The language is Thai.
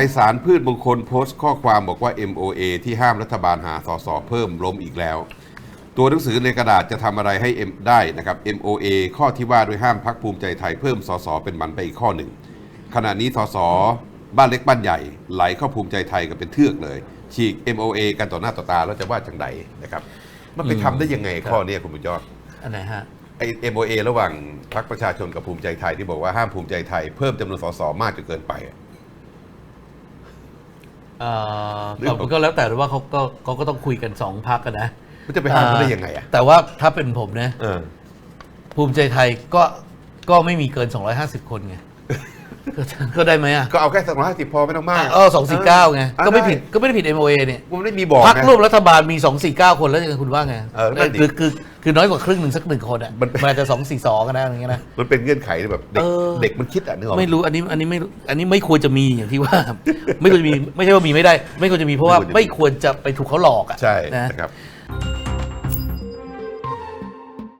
ภัยสารพืชมงคลโพสต์ข้อความบอกว่า MOA ที่ห้ามรัฐบาลหาสสเพิ่มล้มอีกแล้ว ตัวหนังสือในกระดาษจะทำอะไรให้ M ได้นะครับ MOA ข้อที่ว่าด้วยห้ามพักภูมิใจไทยเพิ่มสสเป็นมันไปอีกข้อหนึ่ง ขณะนี้สสบ้านเล็กบ้านใหญ่ไหลเข้าภูมิใจไทยกันเป็นเทือกเลย ฉีก MOA กันต่อหน้าต่อตาแล้วจะว่าจังไดนะครับ มันไปทำได้ยังไงข้อเนี้ยคุณบุญยอดอันไหนฮะไอ้ MOA ระหว่างพรรคประชาชนกับภูมิใจไทยที่บอกว่าห้ามภูมิใจไทยเพิ่มจำนวนสสมากจนเกินไปอะ เอ่อหรือก็ก็แล้วแต่ว่าเขาก็เขาก็ต้องคุยกันสองพักกันนะมันจะไปห้ามเขาได้ยังไงอะแต่ว่าถ้าเป็นผมนะ เออ ภูมิใจไทยก็ก็ไม่มีเกิน 250 คนไง ก็ก็ได้ไหมอะก็เอาแค่สองร้อยห้าสิบพอไม่ต้องมากเออสองสี่เก้าไงอะก็ไม่ผิดด้ก็ไม่ได้ผิด MOA เนี่ยมันไม่ได้มีบอกพักนะร่วมรัฐบาลมี249คนแล้วยังไงคุณว่าไงเออนั่นดิคือคือคือน้อยกว่าครึ่งหนึ่งสักหนึ่งคนอะมันมันอาจจะ242กันนะอย่างเงี้ยนะมันเป็นเงื่อนไขแบบเด็กเออเด็กมันคิดอะนึกออกไหมไม่รู้อันนี้อันนี้ไม่รู้อันนี้ไม่ควรจะมีอย่างที่ว่า ไม่ควรจะมีไม่ใช่ว่ามีไม่ได้ ไม่ควรจะมีเพราะว่าไม่ควรจะมีไม่ควรจะไปถูกเขาหลอกอะใช่นะนะครับ